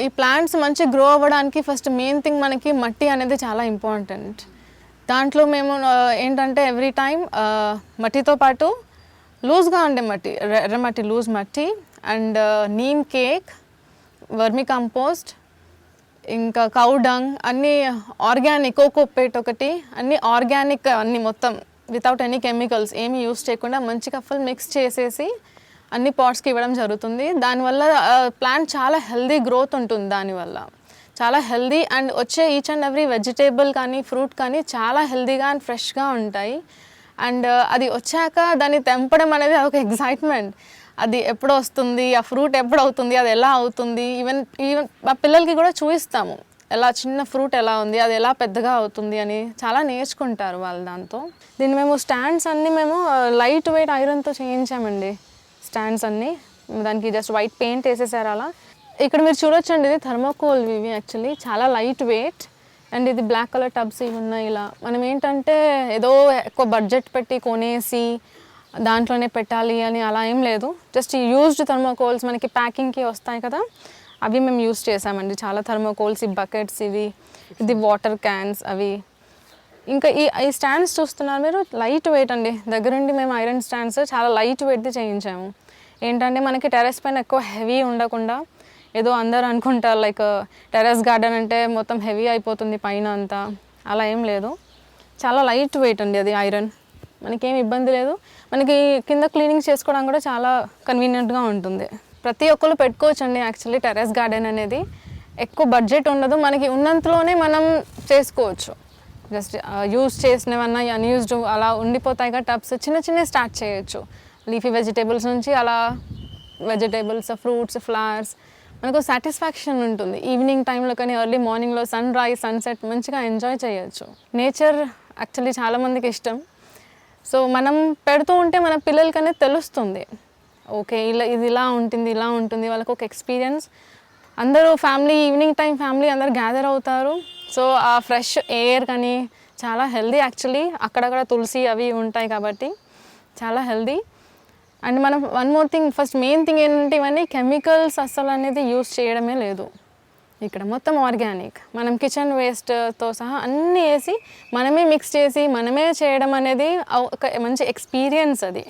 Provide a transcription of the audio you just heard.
ఈ ప్లాంట్స్ మంచి గ్రో అవ్వడానికి ఫస్ట్ మెయిన్ థింగ్ మనకి మట్టి అనేది చాలా ఇంపార్టెంట్ దాంట్లో మేము ఏంటంటే ఎవ్రీ టైం మట్టితో పాటు లూజ్గా ఉండే మట్టి ఎర్ర- మట్టి లూజ్ మట్టి and neem cake vermicompost ఇంకా కౌ డంగ్ అన్నీ ఆర్గానిక్ కోకోపేట్ ఒకటి అన్నీ ఆర్గానిక్ అన్నీ మొత్తం వితౌట్ ఎనీ కెమికల్స్ ఏమీ యూస్ చేయకుండా మంచిగా ఫుల్ మిక్స్ చేసేసి అన్ని పాట్స్కి ఇవ్వడం జరుగుతుంది. దానివల్ల ప్లాంట్ చాలా హెల్దీ గ్రోత్ ఉంటుంది దానివల్ల. చాలా హెల్దీ అండ్ వచ్చే ఈచ్ అండ్ ఎవ్రీ వెజిటేబుల్ కానీ ఫ్రూట్ కానీ చాలా హెల్దీగా అండ్ ఫ్రెష్గా ఉంటాయి. అండ్ అది వచ్చాక దాన్ని తెంపడం అనేది ఒక ఎగ్జైట్మెంట్ అది ఎప్పుడు వస్తుంది ఆ ఫ్రూట్ ఎప్పుడు అవుతుంది అది ఎలా అవుతుంది ఈవెన్ ఈవెన్ మా పిల్లలకి కూడా చూపిస్తాము. ఎలా చిన్న ఫ్రూట్ ఎలా ఉంది అది ఎలా పెద్దగా అవుతుంది అని చాలా నేర్చుకుంటారు వాళ్ళు దాంతో. దీన్ని మేము స్టాండ్స్ అన్నీ మేము లైట్ వెయిట్ ఐరన్తో చేయించామండి. స్టాండ్స్ అన్నీ. దానికి జస్ట్ వైట్ పెయింట్ వేసేసారు అలా. ఇక్కడ మీరు చూడొచ్చండి ఇది థర్మోకోల్ ఇవి యాక్చువల్లీ చాలా లైట్ వెయిట్ అండ్ ఇది బ్లాక్ కలర్ టబ్స్ ఇవి ఉన్నాయి ఇలా. మనం ఏంటంటే ఏదో ఎక్కువ బడ్జెట్ పెట్టి కొనేసి దాంట్లోనే పెట్టాలి అని అలా ఏం లేదు. జస్ట్ యూజ్డ్ థర్మోకోల్స్ మనకి ప్యాకింగ్కి వస్తాయి కదా. అవి మేము యూజ్ చేసామండి చాలా థర్మోకోల్స్ ఈ బకెట్స్ ఇవి. ఇది వాటర్ క్యాన్స్ అవి. ఇంకా ఈ ఈ స్టాండ్స్ చూస్తున్నారు మీరు? లైట్ వెయిట్ అండి. దగ్గరుండి మేము ఐరన్ స్టాండ్స్ చాలా లైట్ వెయిట్ది చేయించాము. ఏంటంటే మనకి టెరెస్ పైన ఎక్కువ హెవీ ఉండకుండా ఏదో అందరు అనుకుంటారు లైక్ టెరెస్ గార్డెన్ అంటే మొత్తం హెవీ అయిపోతుంది పైన అంతా. అలా ఏం లేదు. చాలా లైట్ వెయిట్ అండి అది ఐరన్ మనకేం ఇబ్బంది లేదు. మనకి కింద క్లీనింగ్ చేసుకోవడం కూడా చాలా కన్వీనియంట్గా ఉంటుంది. ప్రతి ఒక్కరు పెట్టుకోవచ్చు అండి యాక్చువల్లీ టెరెస్ గార్డెన్ అనేది. ఎక్కువ బడ్జెట్ ఉండదు. మనకి ఉన్నంతలోనే మనం చేసుకోవచ్చు. జస్ట్ యూజ్ uh, చేసినవన్నా అన్యూజ్డ్ అలా ఉండిపోతాయి కదా టబ్స్ చిన్న చిన్న స్టార్ట్ చేయొచ్చు. లీఫీ వెజిటేబుల్స్ నుంచి అలా వెజిటేబుల్స్ ఫ్రూట్స్ ఫ్లవర్స్ మనకు సాటిస్ఫాక్షన్ ఉంటుంది. ఈవినింగ్ టైంలో కానీ ఎర్లీ మార్నింగ్లో సన్ రైజ్ సన్సెట్ మంచిగా ఎంజాయ్ చేయొచ్చు. నేచర్ యాక్చువల్లీ చాలామందికి ఇష్టం. సో మనం పెడుతూ ఉంటే మన పిల్లలకనే తెలుస్తుంది. ఓకే ఇలా ఇది ఇలా ఉంటుంది ఇలా ఉంటుంది వాళ్ళకు ఒక ఎక్స్పీరియన్స్ అందరూ ఫ్యామిలీ ఈవినింగ్ టైం ఫ్యామిలీ అందరు గ్యాదర్ అవుతారు. సో ఆ ఫ్రెష్ ఎయిర్ కానీ చాలా హెల్దీ యాక్చువల్లీ. అక్కడక్కడ తులసి అవి ఉంటాయి కాబట్టి చాలా హెల్దీ. అండ్ మనం one more thing first main thing ఏంటంటే ఇవన్నీ కెమికల్స్ అస్సలు అనేది యూస్ చేయడమే లేదు. ఇక్కడ మొత్తం ఆర్గానిక్. మనం కిచెన్ వేస్ట్తో సహా అన్నీ వేసి మనమే మిక్స్ చేసి మనమే చేయడం అనేది ఒక మంచి ఎక్స్పీరియన్స్ అది.